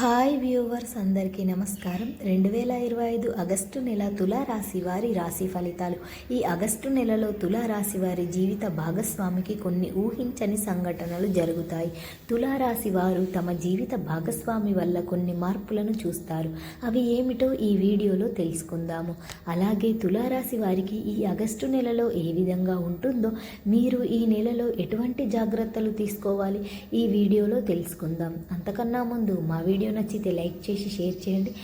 Hi viewers అందరికీ నమస్కారం. రెండు వేల ఇరవై ఐదు ఆగస్టు నెల తులారాశి వారి రాశి ఫలితాలు. ఈ ఆగస్టు నెలలో తులారాశి వారి జీవిత భాగస్వామికి కొన్ని ఊహించని సంఘటనలు జరుగుతాయి. తులారాశి వారు తమ జీవిత భాగస్వామి వల్ల కొన్ని మార్పులను చూస్తారు. అవి ఏమిటో ఈ వీడియోలో తెలుసుకుందాము. అలాగే తులారాశి వారికి ఈ ఆగస్టు నెలలో ఏ విధంగా ఉంటుందో మీరు ఈ నెలలో ఎటువంటి జాగ్రత్తలు తీసుకోవాలి? ఈ వీడియోలో తెలుసుకుందాం. అంతకన్నా ముందు మా వీడియో నచ్చితే లైక్ చేసి షేర్ చేయండి.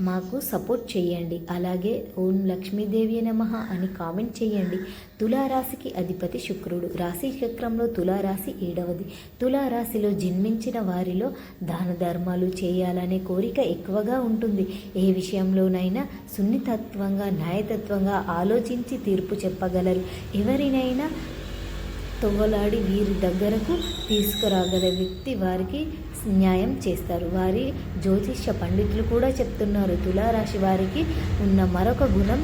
మాకు సపోర్ట్ చేయండి. అలాగే ఓం లక్ష్మీదేవి నమ అని కామెంట్ చేయండి. తులారాశికి అధిపతి శుక్రుడు. రాశి చక్రంలో తులారాశి ఏడవది. తులారాశిలో జన్మించిన వారిలో దాన ధర్మాలు చేయాలనే కోరిక ఎక్కువగా ఉంటుంది. ఏ విషయంలోనైనా సున్నితత్వంగా న్యాయతత్వంగా ఆలోచించి తీర్పు చెప్పగలరు. ఎవరినైనా తొవ్వలాడి వీరి దగ్గరకు తీసుకురాగల వ్యక్తి వారికి న్యాయం చేస్తారు. వారి జ్యోతిష్య పండితులు కూడా చెప్తున్నారు. తులారాశి వారికి ఉన్న మరొక గుణం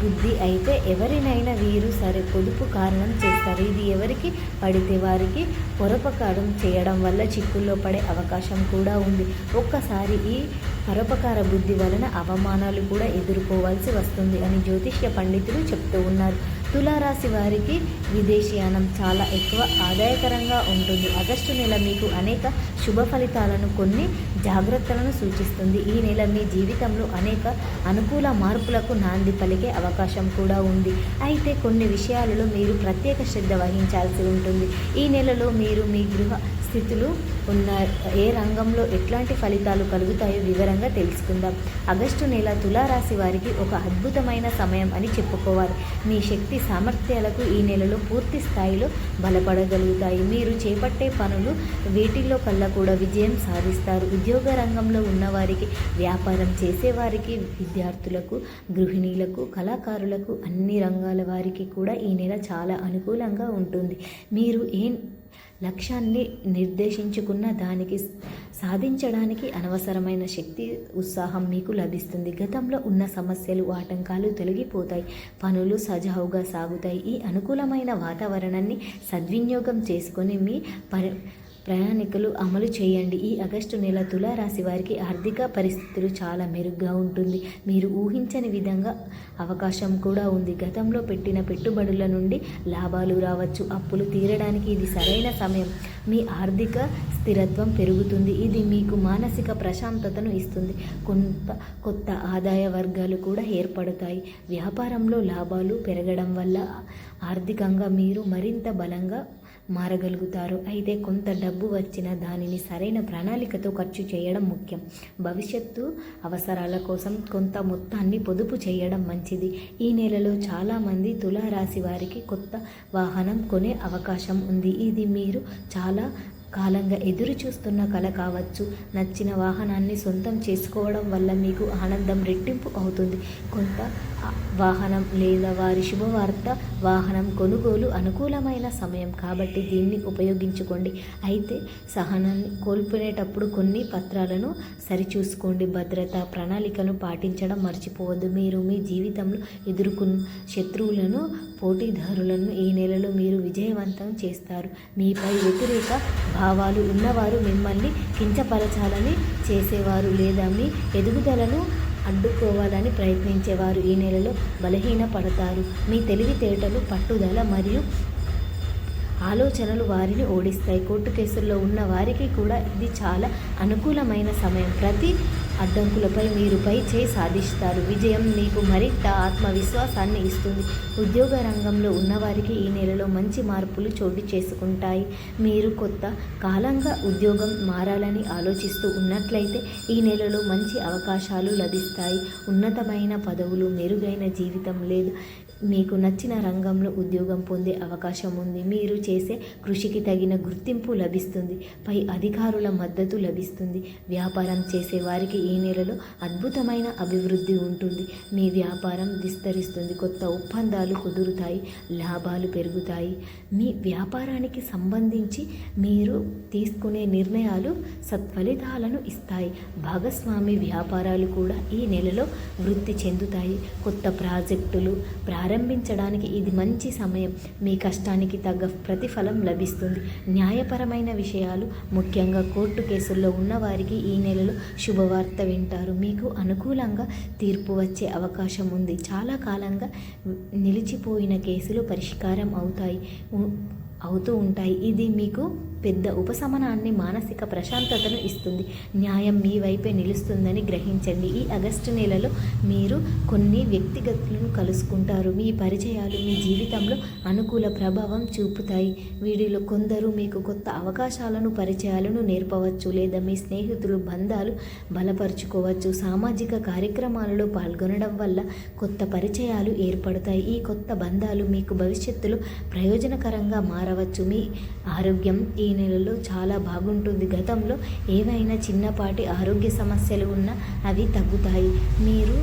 బుద్ధి అయితే ఎవరినైనా వీరు సరే పొదుపు కారణం చేస్తారు. ఇది ఎవరికి పడితే వారికి పొరపకారం చేయడం వల్ల చిక్కుల్లో పడే అవకాశం కూడా ఉంది. ఒక్కసారి ఈ పరోపకార బుద్ధి వలన అవమానాలు కూడా ఎదుర్కోవాల్సి వస్తుంది అని జ్యోతిష్య పండితులు చెప్తూ ఉన్నారు. తులారాశి వారికి విదేశీయానం చాలా ఎక్కువ ఆదాయకరంగా ఉంటుంది. ఆగస్టు నెల మీకు అనేక శుభ ఫలితాలను కొన్ని జాగ్రత్తలను సూచిస్తుంది. ఈ నెల మీ జీవితంలో అనేక అనుకూల మార్పులకు నాంది పలికే అవకాశం కూడా ఉంది. అయితే కొన్ని విషయాలలో మీరు ప్రత్యేక శ్రద్ధ వహించాల్సి ఉంటుంది. ఈ నెలలో మీరు మీ గృహ స్థితులు ఉన్న ఏ రంగంలో ఎట్లాంటి ఫలితాలు కలుగుతాయో వివరంగా తెలుసుకుందాం. ఆగస్టు నెల తులారాశి వారికి ఒక అద్భుతమైన సమయం అని చెప్పుకోవాలి. మీ శక్తి సామర్థ్యాలకు ఈ నెలలో పూర్తి స్థాయిలో బలపడగలుగుతాయి. మీరు చేపట్టే పనులు వీటిల్లో కల్లా కూడా విజయం సాధిస్తారు. ఉద్యోగ రంగంలో ఉన్నవారికి వ్యాపారం చేసేవారికి విద్యార్థులకు గృహిణీలకు కళాకారులకు అన్ని రంగాల వారికి కూడా ఈ నెల చాలా అనుకూలంగా ఉంటుంది. మీరు ఏ లక్ష్యాన్ని నిర్దేశించుకున్న దానికి సాధించడానికి అనవసరమైన శక్తి ఉత్సాహం మీకు లభిస్తుంది. గతంలో ఉన్న సమస్యలు ఆటంకాలు తొలగిపోతాయి. పనులు సజావుగా సాగుతాయి. ఈ అనుకూలమైన వాతావరణాన్ని సద్వినియోగం చేసుకొని మీ పరి ప్రయాణికులు అమలు చేయండి. ఈ ఆగస్టు నెల తులారాశి వారికి ఆర్థిక పరిస్థితులు చాలా మెరుగ్గా ఉంటుంది. మీరు ఊహించని విధంగా అవకాశం కూడా ఉంది. గతంలో పెట్టిన పెట్టుబడుల నుండి లాభాలు రావచ్చు. అప్పులు తీరడానికి ఇది సరైన సమయం. మీ ఆర్థిక స్థిరత్వం పెరుగుతుంది. ఇది మీకు మానసిక ప్రశాంతతను ఇస్తుంది. కొంత కొత్త ఆదాయ వర్గాలు కూడా ఏర్పడతాయి. వ్యాపారంలో లాభాలు పెరగడం వల్ల ఆర్థికంగా మీరు మరింత బలంగా మారగలుగుతారు. అయితే కొంత డబ్బు వచ్చిన దానిని సరైన ప్రణాళికతో ఖర్చు చేయడం ముఖ్యం. భవిష్యత్తు అవసరాల కోసం కొంత మొత్తాన్ని పొదుపు చేయడం మంచిది. ఈ నెలలో చాలామంది తులారాశి వారికి కొత్త వాహనం కొనే అవకాశం ఉంది. ఇది మీరు చాలా కాలంగా ఎదురు చూస్తున్న కళ కావచ్చు. నచ్చిన వాహనాన్ని సొంతం చేసుకోవడం వల్ల మీకు ఆనందం రెట్టింపు అవుతుంది. కొంత వాహనం లేదా వారి శుభవార్త వాహనం కొనుగోలు అనుకూలమైన సమయం కాబట్టి దీన్ని ఉపయోగించుకోండి. అయితే సహనాన్ని కోల్పోయేటప్పుడు కొన్ని పత్రాలను సరిచూసుకోండి. భద్రత ప్రణాళికను పాటించడం మర్చిపోవద్దు. మీరు మీ జీవితంలో ఎదుర్కొన్న శత్రువులను పోటీదారులను ఈ నెలలో మీరు విజయవంతం చేస్తారు. మీపై వ్యతిరేక భావాలు ఉన్నవారు మిమ్మల్ని కించపరచాలని చేసేవారు లేదా మీ ఎదుగుదలను అడ్డుకోవాలని ప్రయత్నించేవారు. ఈ నెలలో బలహీన పడతారు మీ తెలివితేటలు పట్టుదల మరియు ఆలోచనలు వారిని ఓడిస్తాయి. కోర్టు కేసుల్లో ఉన్న వారికి కూడా ఇది చాలా అనుకూలమైన సమయం. ప్రతి అడ్డంకులపై మీరు పై చేయి సాధిస్తారు. విజయం మీకు మరింత ఆత్మవిశ్వాసాన్ని ఇస్తుంది. ఉద్యోగ రంగంలో ఉన్నవారికి ఈ నెలలో మంచి మార్పులు చోటు చేసుకుంటాయి. మీరు కొత్త కాలంగా ఉద్యోగం మారాలని ఆలోచిస్తూ ఉన్నట్లయితే ఈ నెలలో మంచి అవకాశాలు లభిస్తాయి. ఉన్నతమైన పదవులు మెరుగైన జీవితం లేదు. మీకు నచ్చిన రంగంలో ఉద్యోగం పొందే అవకాశం ఉంది. మీరు చేసే కృషికి తగిన గుర్తింపు లభిస్తుంది. పై అధికారుల మద్దతు లభిస్తుంది. వ్యాపారం చేసే వారికి ఈ నెలలో అద్భుతమైన అభివృద్ధి ఉంటుంది. మీ వ్యాపారం విస్తరిస్తుంది. కొత్త ఒప్పందాలు కుదురుతాయి. లాభాలు పెరుగుతాయి. మీ వ్యాపారానికి సంబంధించి మీరు తీసుకునే నిర్ణయాలు సత్ఫలితాలను ఇస్తాయి. భాగస్వామి వ్యాపారాలు కూడా ఈ నెలలో వృద్ధి చెందుతాయి. కొత్త ప్రాజెక్టులు ప్రారంభ ప్రారంభించడానికి ఇది మంచి సమయం. మీ కష్టానికి తగ్గ ప్రతిఫలం లభిస్తుంది. న్యాయపరమైన విషయాలు ముఖ్యంగా కోర్టు కేసుల్లో ఉన్నవారికి ఈ నెలలో శుభవార్త వింటారు. మీకు అనుకూలంగా తీర్పు వచ్చే అవకాశం ఉంది. చాలా కాలంగా నిలిచిపోయిన కేసులు పరిష్కారం అవుతాయి. అవుతూ ఉంటాయి. ఇది మీకు పెద్ద ఉపశమనాన్ని మానసిక ప్రశాంతతను ఇస్తుంది. న్యాయం మీ వైపే నిలుస్తుందని గ్రహించండి. ఈ ఆగస్టు నెలలో మీరు కొన్ని వ్యక్తిగతులను కలుసుకుంటారు. మీ పరిచయాలు మీ జీవితంలో అనుకూల ప్రభావం చూపుతాయి. వీడిలో కొందరు మీకు కొత్త అవకాశాలను పరిచయాలను నేర్పవచ్చు లేదా మీ స్నేహితులు బంధాలు బలపరుచుకోవచ్చు. సామాజిక కార్యక్రమాలలో పాల్గొనడం వల్ల కొత్త పరిచయాలు ఏర్పడతాయి. ఈ కొత్త బంధాలు మీకు భవిష్యత్తులో ప్రయోజనకరంగా మారవచ్చు మీ ఆరోగ్యం ఈ నెలలో చాలా బాగుంటుంది. గతంలో ఏవైనా చిన్నపాటి ఆరోగ్య సమస్యలు ఉన్నా అవి తగ్గుతాయి. మీరు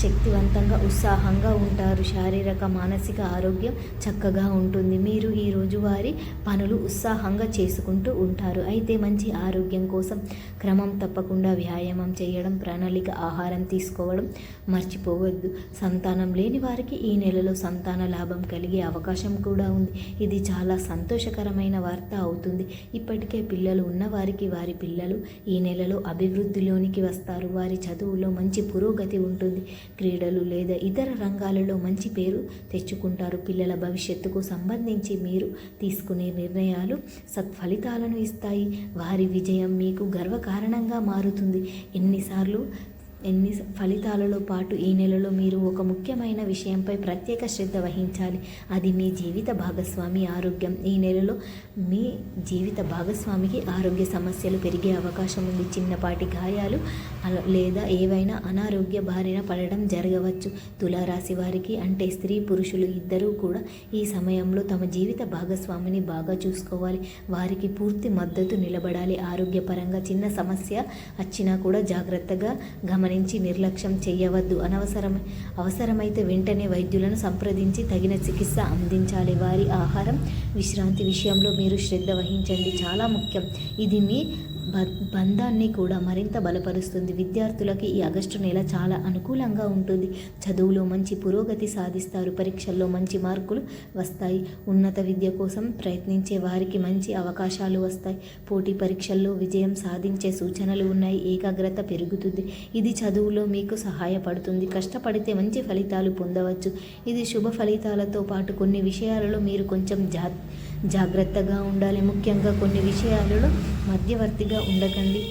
శక్తివంతంగా ఉత్సాహంగా ఉంటారు. శారీరక మానసిక ఆరోగ్యం చక్కగా ఉంటుంది. మీరు ఈ రోజువారి పనులు ఉత్సాహంగా చేసుకుంటూ ఉంటారు. అయితే మంచి ఆరోగ్యం కోసం క్రమం తప్పకుండా వ్యాయామం చేయడం ప్రణాళిక ఆహారం తీసుకోవడం మర్చిపోవద్దు. సంతానం లేని వారికి ఈ నెలలో సంతాన లాభం కలిగే అవకాశం కూడా ఉంది. ఇది చాలా సంతోషకరమైన వార్త అవుతుంది. ఇప్పటికే పిల్లలు ఉన్నవారికి వారి పిల్లలు ఈ నెలలో అభివృద్ధిలోనికి వస్తారు. వారి చదువులో మంచి పురోగతి ఉంటుంది. క్రీడలు లేదా ఇతర రంగాలలో మంచి పేరు తెచ్చుకుంటారు. పిల్లల భవిష్యత్తుకు సంబంధించి మీరు తీసుకునే నిర్ణయాలు సత్ఫలితాలను ఇస్తాయి. వారి విజయం మీకు గర్వకారణంగా మారుతుంది. ఎన్నిసార్లు ఎన్ని ఫలితాలలో పాటు ఈ నెలలో మీరు ఒక ముఖ్యమైన విషయంపై ప్రత్యేక శ్రద్ధ వహించాలి. అది మీ జీవిత భాగస్వామి ఆరోగ్యం. ఈ నెలలో మీ జీవిత భాగస్వామికి ఆరోగ్య సమస్యలు పెరిగే అవకాశం ఉంది. చిన్నపాటి గాయాలు లేదా ఏవైనా అనారోగ్య బారిన పడడం జరగవచ్చు. తులారాశి వారికి అంటే స్త్రీ పురుషులు ఇద్దరూ కూడా ఈ సమయంలో తమ జీవిత భాగస్వామిని బాగా చూసుకోవాలి. వారికి పూర్తి మద్దతు నిలబడాలి. ఆరోగ్యపరంగా చిన్న సమస్య వచ్చినా కూడా జాగ్రత్తగా గమనించి నిర్లక్ష్యం చేయవద్దు అనవసరం అవసరమైతే వెంటనే వైద్యులను సంప్రదించి తగిన చికిత్స అందించాలి. వారి ఆహారం విశ్రాంతి విషయంలో మీరు శ్రద్ధ వహించండి. చాలా ముఖ్యం. ఇది మీ బంధాన్ని కూడా మరింత బలపరుస్తుంది. విద్యార్థులకి ఈ ఆగస్టు నెల చాలా అనుకూలంగా ఉంటుంది. చదువులో మంచి పురోగతి సాధిస్తారు. పరీక్షల్లో మంచి మార్కులు వస్తాయి. ఉన్నత విద్య కోసం ప్రయత్నించే వారికి మంచి అవకాశాలు వస్తాయి. పోటీ పరీక్షల్లో విజయం సాధించే సూచనలు ఉన్నాయి. ఏకాగ్రత పెరుగుతుంది. ఇది చదువులో మీకు సహాయపడుతుంది. కష్టపడితే మంచి ఫలితాలు పొందవచ్చు. ఇది శుభ ఫలితాలతో పాటు కొన్ని విషయాలలో మీరు కొంచెం జా జాగ్రత్తగా ఉండాలి. ముఖ్యంగా కొన్ని విషయాలలో మధ్యవర్తిగా ఉండకండి.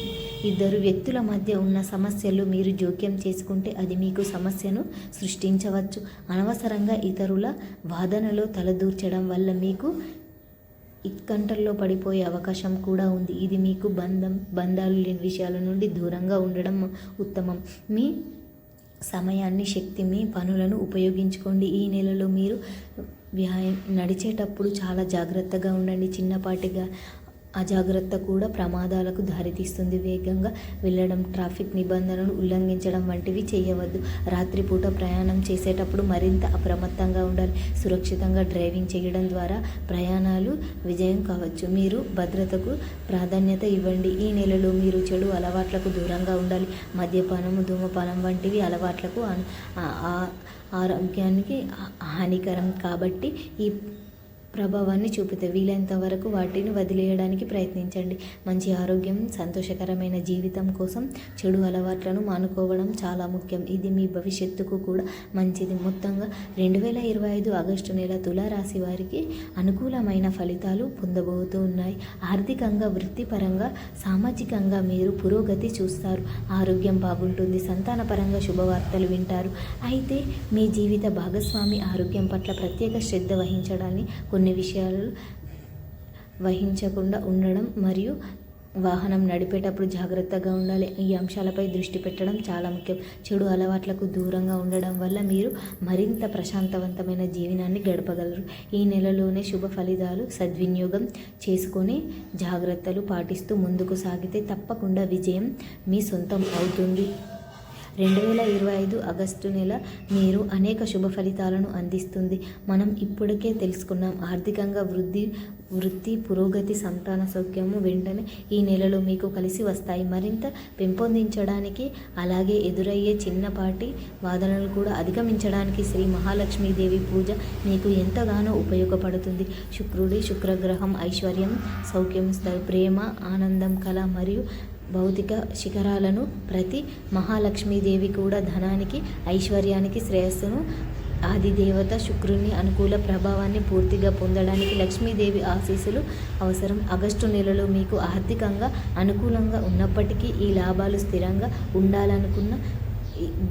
ఇద్దరు వ్యక్తుల మధ్య ఉన్న సమస్యలు మీరు జోక్యం చేసుకుంటే అది మీకు సమస్యను సృష్టించవచ్చు. అనవసరంగా ఇతరుల వాదనలో తలదూర్చడం వల్ల మీకు ఇక్కంటల్లో పడిపోయే అవకాశం కూడా ఉంది. ఇది మీకు బంధం బంధాలు లేని విషయాల నుండి దూరంగా ఉండడం ఉత్తమం. మీ సమయాన్ని శక్తి మీ పనులను ఉపయోగించుకోండి. ఈ నెలలో మీరు వ్యాయామం నడిచేటప్పుడు చాలా జాగ్రత్తగా ఉండండి. చిన్నపాటిగా అజాగ్రత్త కూడా ప్రమాదాలకు దారితీస్తుంది. వేగంగా వెళ్ళడం ట్రాఫిక్ నిబంధనలు ఉల్లంఘించడం వంటివి చేయవద్దు. రాత్రిపూట ప్రయాణం చేసేటప్పుడు మరింత అప్రమత్తంగా ఉండాలి. సురక్షితంగా డ్రైవింగ్ చేయడం ద్వారా ప్రయాణాలు విజయం కావచ్చు. మీరు భద్రతకు ప్రాధాన్యత ఇవ్వండి. ఈ నెలలో మీరు చెడు అలవాట్లకు దూరంగా ఉండాలి. మద్యపానము ధూమపానం వంటివి అలవాట్లకు ఆరోగ్యానికి హా- హానికరం కాబట్టి ఈ ప్రభావాన్ని చూపుతాయి వీలైనంత వరకు వాటిని వదిలేయడానికి ప్రయత్నించండి. మంచి ఆరోగ్యం సంతోషకరమైన జీవితం కోసం చెడు అలవాట్లను మానుకోవడం చాలా ముఖ్యం. ఇది మీ భవిష్యత్తుకు కూడా మంచిది. మొత్తంగా రెండు వేల ఇరవై ఐదు ఆగస్టు నెల తులారాశి వారికి అనుకూలమైన ఫలితాలు పొందబోతూ ఉన్నాయి. ఆర్థికంగా వృత్తిపరంగా సామాజికంగా మీరు పురోగతి చూస్తారు. ఆరోగ్యం బాగుంటుంది. సంతానపరంగా శుభవార్తలు వింటారు. అయితే మీ జీవిత భాగస్వామి ఆరోగ్యం పట్ల ప్రత్యేక శ్రద్ధ వహించడాన్ని కొన్ని కొన్ని విషయాలు వహించకుండా ఉండడం మరియు వాహనం నడిపేటప్పుడు జాగ్రత్తగా ఉండాలి. ఈ అంశాలపై దృష్టి పెట్టడం చాలా ముఖ్యం. చెడు అలవాట్లకు దూరంగా ఉండడం వల్ల మీరు మరింత ప్రశాంతవంతమైన జీవనాన్ని గడపగలరు. ఈ నెలలోనే శుభ ఫలితాలు సద్వినియోగం చేసుకొని జాగ్రత్తలు పాటిస్తూ ముందుకు సాగితే తప్పకుండా విజయం మీ సొంతం అవుతుంది. రెండు వేల ఇరవై ఐదు ఆగస్టు నెల మీరు అనేక శుభ ఫలితాలను అందిస్తుంది. మనం ఇప్పటికే తెలుసుకున్నాం. ఆర్థికంగా వృద్ధి వృత్తి పురోగతి సంతాన సౌఖ్యము వెంటనే ఈ నెలలో మీకు కలిసి వస్తాయి. మరింత పెంపొందించడానికి అలాగే ఎదురయ్యే చిన్నపాటి వాదనలు కూడా అధిగమించడానికి శ్రీ మహాలక్ష్మీదేవి పూజ మీకు ఎంతగానో ఉపయోగపడుతుంది. శుక్రుడి శుక్రగ్రహం ఐశ్వర్యం సౌఖ్యం ప్రేమ ఆనందం కళ మరియు భౌతిక శిఖరాలను ప్రతి మహాలక్ష్మీదేవి కూడా ధనానికి ఐశ్వర్యానికి శ్రేయస్సును ఆదిదేవత శుక్రుని అనుకూల ప్రభావాన్ని పూర్తిగా పొందడానికి లక్ష్మీదేవి ఆశీస్సులు అవసరం. ఆగస్టు నెలలో మీకు ఆర్థికంగా అనుకూలంగా ఉన్నప్పటికీ ఈ లాభాలు స్థిరంగా ఉండాలనుకున్న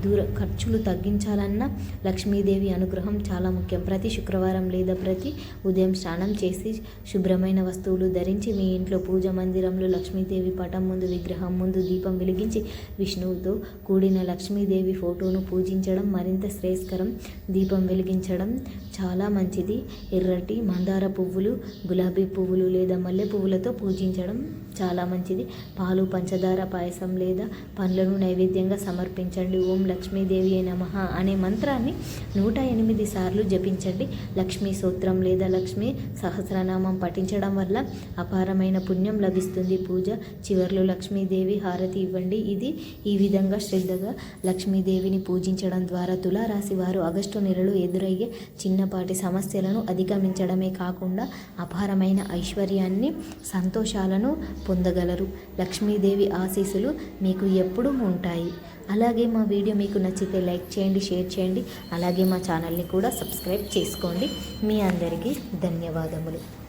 దూర ఖర్చులు తగ్గించాలన్నా లక్ష్మీదేవి అనుగ్రహం చాలా ముఖ్యం. ప్రతి శుక్రవారం లేదా ప్రతి ఉదయం స్నానం చేసి శుభ్రమైన వస్తువులు ధరించి మీ ఇంట్లో పూజ మందిరంలో లక్ష్మీదేవి పటం ముందు విగ్రహం ముందు దీపం వెలిగించి విష్ణువుతో కూడిన లక్ష్మీదేవి ఫోటోను పూజించడం మరింత శ్రేయస్కరం. దీపం వెలిగించడం చాలా మంచిది. ఎర్రటి మందార పువ్వులు గులాబీ పువ్వులు లేదా మల్లె పువ్వులతో పూజించడం చాలా మంచిది. పాలు పంచదార పాయసం లేదా పండ్లను నైవేద్యంగా సమర్పించండి. ఓం లక్ష్మీదేవి నమ అనే మంత్రాన్ని నూట ఎనిమిది సార్లు జపించండి. లక్ష్మీ సూత్రం లేదా లక్ష్మీ సహస్రనామం పఠించడం వల్ల అపారమైన పుణ్యం లభిస్తుంది. పూజ చివర్లో లక్ష్మీదేవి హారతి ఇవ్వండి. ఇది ఈ విధంగా శ్రద్ధగా లక్ష్మీదేవిని పూజించడం ద్వారా తులారాశి వారు ఆగస్టు నెలలో ఎదురయ్యే చిన్నపాటి సమస్యలను అధిగమించడమే కాకుండా అపారమైన ఐశ్వర్యాన్ని సంతోషాలను పొందగలరు. లక్ష్మీదేవి ఆశీస్సులు మీకు ఎప్పుడూ ఉంటాయి. అలాగే మా వీడియో మీకు నచ్చితే లైక్ చేయండి షేర్ చేయండి. అలాగే మా ఛానల్ని కూడా సబ్స్క్రైబ్ చేసుకోండి. మీ అందరికీ ధన్యవాదములు.